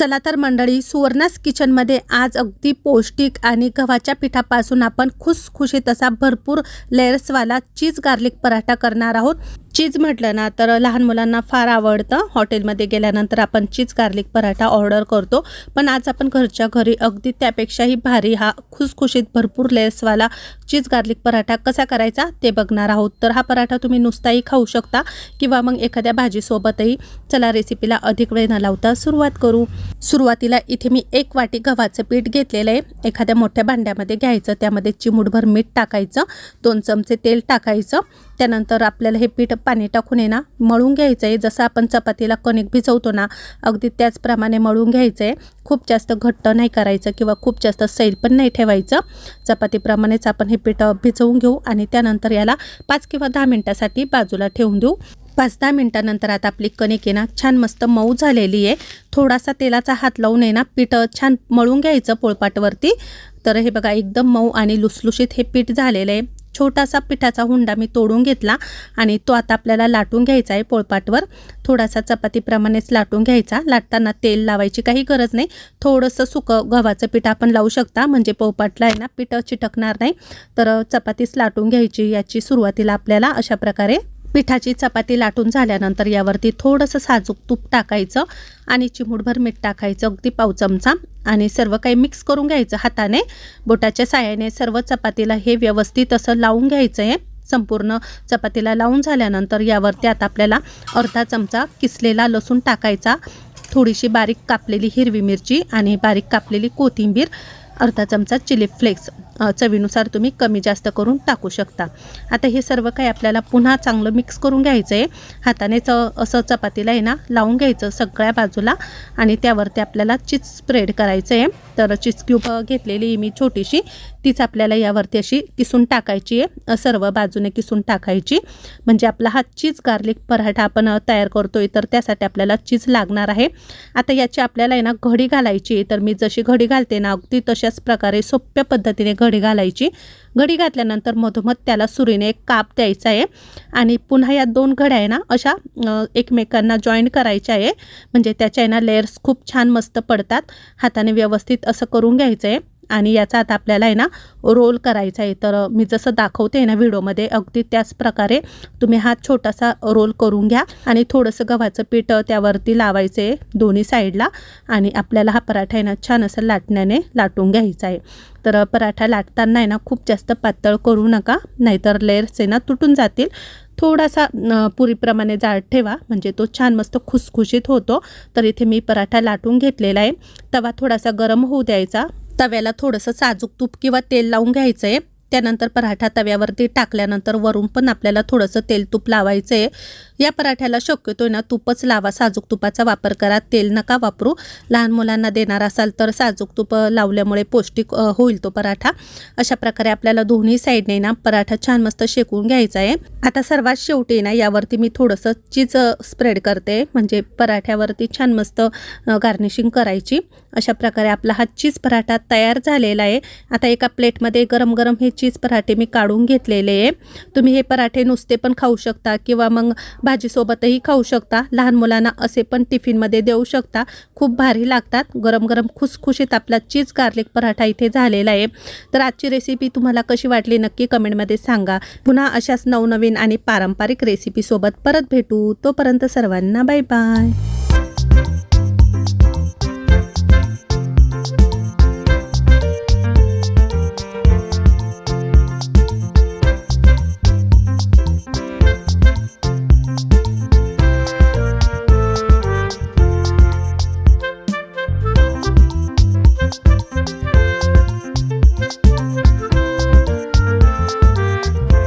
चला तर मंडळी सुवर्णास किचनमध्ये आज अगदी पौष्टिक आणि गव्हाच्या पिठापासून आपण खुसखुशीत असा भरपूर लेयर्सवाला चीज गार्लिक पराठा करणार आहोत. चीज म्हटलं ना तर लहान मुलांना फार आवडतं. हॉटेलमध्ये गेल्यानंतर आपण चीज गार्लिक पराठा ऑर्डर करतो. पण आज आपण घरच्या घरी अगदी त्यापेक्षाही भारी हा खुसखुशीत भरपूर लेसवाला चीज गार्लिक पराठा कसा करायचा ते बघणार आहोत. तर हा पराठा तुम्ही नुसताही खाऊ शकता किंवा मग एखाद्या भाजीसोबतही. चला रेसिपीला अधिक वेळ न लावता सुरुवात करू. सुरुवातीला इथे मी एक वाटी गव्हाचं पीठ घेतलेलं आहे. एखाद्या मोठ्या भांड्यामध्ये घ्यायचं त्यामध्ये चिमूटभर मीठ टाकायचं दोन चमचे तेल टाकायचं. त्यानंतर आपल्याला हे पीठ पाणी टाकून आहे ना मळून घ्यायचं आहे जसं आपण चपातीला कणिक भिजवतो ना अगदी त्याचप्रमाणे मळून घ्यायचं आहे खूप जास्त घट्ट नाही करायचं किंवा खूप जास्त सैल पण नाही ठेवायचं. चपातीप्रमाणेच आपण हे पीठ भिजवून घेऊ आणि त्यानंतर याला पाच किंवा दहा मिनटासाठी बाजूला ठेवून देऊ. पाच दहा मिनटानंतर आता आपली कणिक आहे ना छान मस्त मऊ झालेली आहे. थोडासा तेलाचा हात लावून आहे ना पीठ छान मळून घ्यायचं पोळपाटवरती. तर हे बघा एकदम मऊ आणि लुसलुशीत हे पीठ झालेलं आहे. छोटासा पिठाचा हुंडा मी तोडून घेतला आणि तो आता आपल्याला लाटून घ्यायचा आहे पोळपाटवर. थोडासा चपातीप्रमाणेच लाटून घ्यायचा. लाटताना तेल लावायची काही गरज नाही. थोडंसं सुकं गव्हाचं पीठ आपण लावू शकता. म्हणजे पोळपाटला आहे ना पीठ चिटकणार नाही. तर चपातीच लाटून घ्यायची याची सुरुवातीला आपल्याला अशा प्रकारे पिठाची चपाती लाटून झाल्यानंतर यावरती थोडंसं साजूक तूप टाकायचं आणि चिमूटभर मीठ टाकायचं. अगदी पाव चमचा. आणि सर्व काही मिक्स करून घ्यायचं हाताने. बोटाच्या साह्याने सर्व चपातीला हे व्यवस्थित असं लावून घ्यायचं आहे संपूर्ण चपातीला लावून झाल्यानंतर यावरती आता आपल्याला अर्धा चमचा किसलेला लसूण टाकायचा. थोडीशी बारीक कापलेली हिरवी मिरची आणि बारीक कापलेली कोथिंबीर अर्धा चमचा चिली फ्लेक्स. चवीनुसार तुम्ही कमी जास्त करून टाकू शकता. आता हे सर्व काही आपल्याला पुन्हा चांगलं मिक्स करून घ्यायचं आहे हाताने च असं चपातीला आहे ना लावून घ्यायचं सगळ्या बाजूला आणि त्यावरती आपल्याला चीज स्प्रेड करायचं आहे तर चीज क्यूब घेतलेली मी छोटीशी. तीच आपल्याला यावरती अशी किसून टाकायची आहे. सर्व बाजूने किसून टाकायची. म्हणजे आपला हा चीज गार्लिक पराठा आपण तयार करतोय तर त्यासाठी आपल्याला चीज लागणार आहे. आता याची आपल्याला आहे ना घडी घालायची आहे. तर मी जशी घडी घालते ना अगदी तशाच प्रकारे सोप्या पद्धतीने घडी घडी घालायची. घडी घातल्यानंतर मधोमध त्याला सुरीने एक काप द्यायचा आहे. आणि पुन्हा या दोन घड्या आहे ना अशा एकमेकांना जॉईन करायच्या आहे. म्हणजे त्याच्या आहे ना लेयर्स खूप छान मस्त पडतात. हाताने व्यवस्थित असं करून घ्यायचं आहे. आणि याचा आता आपल्याला आहे ना रोल करायचा आहे. तर मी जसं दाखवते ना व्हिडिओमध्ये अगदी त्याच प्रकारे तुम्ही हा छोटासा रोल करून घ्या आणि थोडंसं गव्हाचं पीठ त्यावरती लावायचं आहे दोन्ही साईडला आणि आपल्याला हा पराठा आहे ना छान असं लाटण्याने लाटून घ्यायचा आहे. तर पराठा लाटताना आहे ना खूप जास्त पातळ करू नका नाहीतर लेअर्स आहे ना तुटून जातील. थोडासा पुरीप्रमाणे जाड ठेवा म्हणजे तो छान मस्त खुसखुशीत होतो. तर इथे मी पराठा लाटून घेतलेला आहे. तवा थोडासा गरम होऊ द्यायचा. तव्याला थोडंसं साजूक तूप किंवा तेल लावून घ्यायचं आहे त्यानंतर पराठा तव्यावरती टाकल्यानंतर वरून पण आपल्याला थोडंसं तेल तूप लावायचं आहे या पराठ्याला शक्यतो ना तूपच लावा. साजूक तुपाचा वापर करा. तेल नका वापरू. लहान मुलांना देणार असाल तर साजूक तूप लावल्यामुळे पौष्टिक होईल तो पराठा. अशा प्रकारे आपल्याला दोन्ही साईडने ना पराठा छान मस्त शेकून घ्यायचा आहे. आता सर्वात शेवटी ना यावरती मी थोडंसं चीज स्प्रेड करते. म्हणजे पराठ्यावरती छान मस्त गार्निशिंग करायची. अशा प्रकारे आपला हा चीज पराठा तयार झालेला आहे. आता एका प्लेटमध्ये गरम गरम हे चीज पराठे मी काढून घेतलेले आहे. तुम्ही हे पराठे नुसते पण खाऊ शकता किंवा मग भाजीसोबतही खाऊ शकता. लहान मुलांना असे पण टिफिनमध्ये देऊ शकता. खूप भारी लागतात. गरम गरम खुसखुशीत आपला चीज गार्लिक पराठा इथे झालेला आहे. तर आजची रेसिपी तुम्हाला कशी वाटली नक्की कमेंटमध्ये सांगा. पुन्हा अशाच नवनवीन आणि पारंपरिक रेसिपीसोबत परत भेटू. तोपर्यंत सर्वांना बाय बाय